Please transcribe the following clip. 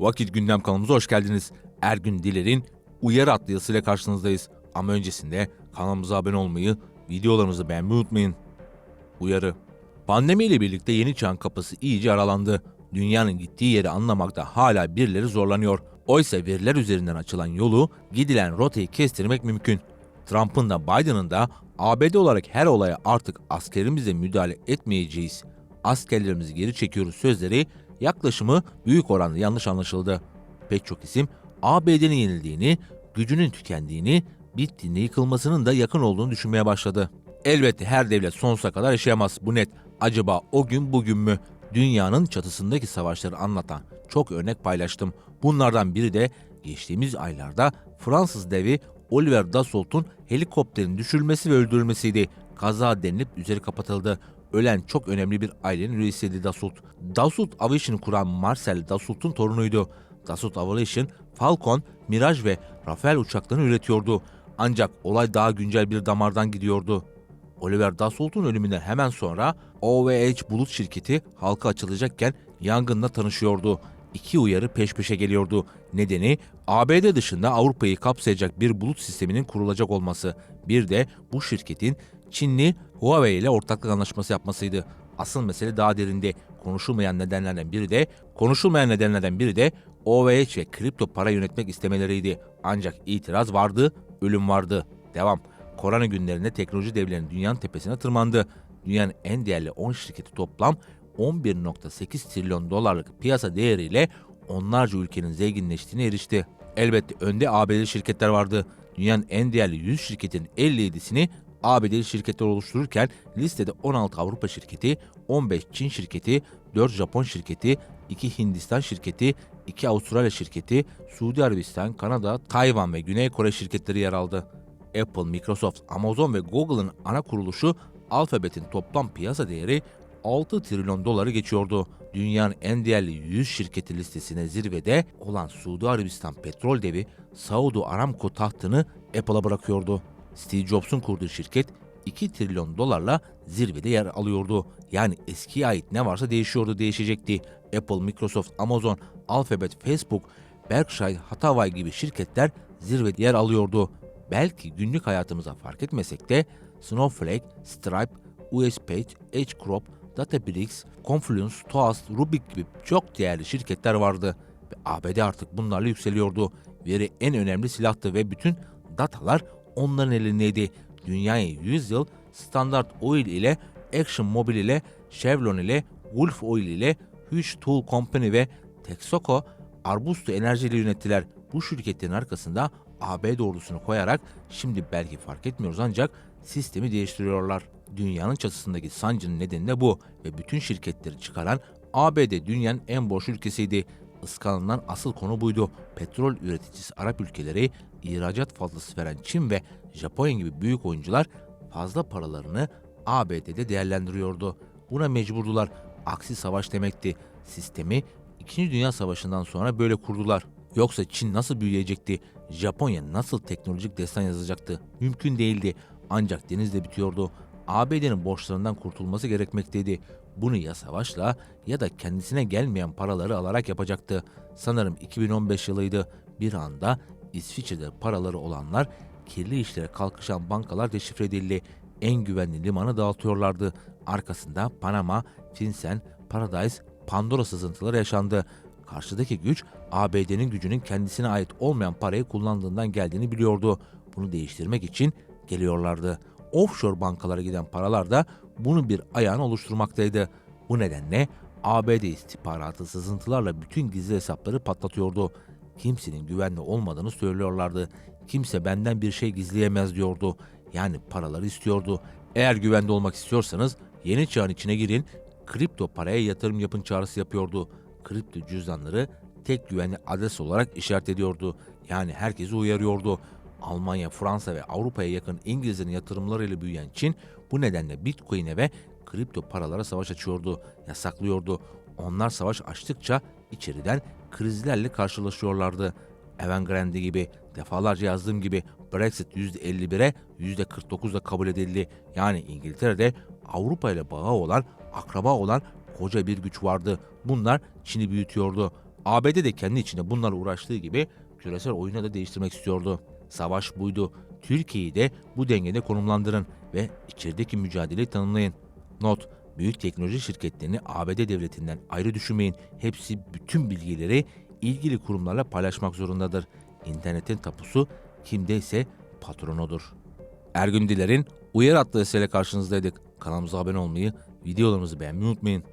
Vakit Gündem kanalımıza hoş geldiniz. Ergün Diler'in Uyarı adlı yazısıyla karşınızdayız. Ama öncesinde kanalımıza abone olmayı, videolarımızı beğenmeyi unutmayın. Uyarı Pandemiyle birlikte yeni çağın kapısı iyice aralandı. Dünyanın gittiği yeri anlamakta hala birileri zorlanıyor. Oysa veriler üzerinden açılan yolu, gidilen rotayı kestirmek mümkün. Trump'ın da Biden'ın da ABD olarak her olaya artık askerimize müdahale etmeyeceğiz. Askerlerimizi geri çekiyoruz sözleri yaklaşımı büyük oranda yanlış anlaşıldı. Pek çok isim ABD'nin yenildiğini, gücünün tükendiğini, bittiğini, yıkılmasının da yakın olduğunu düşünmeye başladı. Elbette her devlet sonsuza kadar yaşayamaz. Bu net. Acaba o gün bugün mü? Dünyanın çatısındaki savaşları anlatan çok örnek paylaştım. Bunlardan biri de geçtiğimiz aylarda Fransız devi Oliver Dassault'un helikopterin düşürülmesi ve öldürülmesiydi. Kaza denilip üzeri kapatıldı. Ölen çok önemli bir ailenin üyesiydi Dassault. Dassault Aviation'ı kuran Marcel Dassault'un torunuydu. Dassault Aviation, Falcon, Mirage ve Rafale uçaklarını üretiyordu. Ancak olay daha güncel bir damardan gidiyordu. Oliver Dassault'un ölümünden hemen sonra OVH Bulut şirketi halka açılacakken yangınla tanışıyordu. İki uyarı peş peşe geliyordu. Nedeni ABD dışında Avrupa'yı kapsayacak bir bulut sisteminin kurulacak olması. Bir de bu şirketin Çinli Huawei ile ortaklık anlaşması yapmasıydı. Asıl mesele daha derinde. Konuşulmayan nedenlerden biri de konuşulmayan nedenlerden biri de OVH ve kripto para yönetmek istemeleriydi. Ancak itiraz vardı, ölüm vardı. Devam. Korona günlerinde teknoloji devlerinin dünyanın tepesine tırmandı. Dünyanın en değerli 10 şirketi toplam 11.8 trilyon dolarlık piyasa değeriyle onlarca ülkenin zenginleştiğine erişti. Elbette önde ABD'li şirketler vardı. Dünyanın en değerli 100 şirketin 57'sini ABD'li şirketler oluştururken listede 16 Avrupa şirketi, 15 Çin şirketi, 4 Japon şirketi, 2 Hindistan şirketi, 2 Avustralya şirketi, Suudi Arabistan, Kanada, Tayvan ve Güney Kore şirketleri yer aldı. Apple, Microsoft, Amazon ve Google'ın ana kuruluşu Alphabet'in toplam piyasa değeri 6 trilyon doları geçiyordu. Dünyanın en değerli 100 şirketi listesine zirvede olan Suudi Arabistan petrol devi Saudi Aramco tahtını Apple'a bırakıyordu. Steve Jobs'un kurduğu şirket 2 trilyon dolarla zirvede yer alıyordu. Yani eskiye ait ne varsa değişiyordu, değişecekti. Apple, Microsoft, Amazon, Alphabet, Facebook, Berkshire Hathaway gibi şirketler zirvede yer alıyordu. Belki günlük hayatımıza fark etmesek de Snowflake, Stripe, USPage, HCrop, Databricks, Confluence, Toast, Rubik gibi çok değerli şirketler vardı. Ve ABD artık bunlarla yükseliyordu. Veri en önemli silahtı ve bütün datalar onların elindeydi. Dünyaya 100 yıl Standard Oil ile Action Mobil ile Chevron ile Gulf Oil ile Hughes Tool Company ve Texaco Arbusto Enerji ile yönettiler. Bu şirketlerin arkasında AB ordusunu koyarak şimdi belki fark etmiyoruz ancak sistemi değiştiriyorlar. Dünyanın çatısındaki sancının nedeni de bu ve bütün şirketleri çıkaran ABD dünyanın en boş ülkesiydi. Iskanılan asıl konu buydu. Petrol üreticisi Arap ülkeleri, ihracat fazlası veren Çin ve Japonya gibi büyük oyuncular fazla paralarını ABD'de değerlendiriyordu. Buna mecburdular. Aksi savaş demekti. Sistemi 2. Dünya Savaşı'ndan sonra böyle kurdular. Yoksa Çin nasıl büyüyecekti? Japonya nasıl teknolojik destan yazacaktı? Mümkün değildi. Ancak denizde bitiyordu. ABD'nin borçlarından kurtulması gerekmekteydi. Bunu ya savaşla ya da kendisine gelmeyen paraları alarak yapacaktı. Sanırım 2015 yılıydı. Bir anda İsviçre'de paraları olanlar kirli işlere kalkışan bankalar deşifre edildi. En güvenli limanı dağıtıyorlardı. Arkasında Panama, Finsen, Paradise, Pandora sızıntıları yaşandı. Karşıdaki güç ABD'nin gücünün kendisine ait olmayan parayı kullandığından geldiğini biliyordu. Bunu değiştirmek için geliyorlardı. Offshore bankalara giden paralar da bunun bir ayağını oluşturmaktaydı. Bu nedenle ABD istihbaratı sızıntılarla bütün gizli hesapları patlatıyordu. Kimsenin güvenli olmadığını söylüyorlardı. Kimse benden bir şey gizleyemez diyordu. Yani paraları istiyordu. Eğer güvende olmak istiyorsanız yeni çağın içine girin, kripto paraya yatırım yapın çağrısı yapıyordu. Kripto cüzdanları tek güvenli adres olarak işaret ediyordu. Yani herkesi uyarıyordu. Almanya, Fransa ve Avrupa'ya yakın İngilizlerin yatırımlarıyla büyüyen Çin bu nedenle Bitcoin'e ve kripto paralara savaş açıyordu, yasaklıyordu. Onlar savaş açtıkça içeriden krizlerle karşılaşıyorlardı. Evergrande gibi, defalarca yazdığım gibi Brexit %51'e %49'da kabul edildi. Yani İngiltere'de Avrupa ile bağı olan, akraba olan koca bir güç vardı. Bunlar Çin'i büyütüyordu. ABD de kendi içinde bunlarla uğraştığı gibi küresel oyunu da değiştirmek istiyordu. Savaş buydu. Türkiye'yi de bu dengede konumlandırın ve içerideki mücadeleyi tanımlayın. Not, büyük teknoloji şirketlerini ABD devletinden ayrı düşünmeyin. Hepsi bütün bilgileri ilgili kurumlarla paylaşmak zorundadır. İnternetin tapusu kimdeyse patronudur. Ergün Diler'in Uyar adlı eseriyle karşınızdaydık. Kanalımıza abone olmayı, videolarımızı beğenmeyi unutmayın.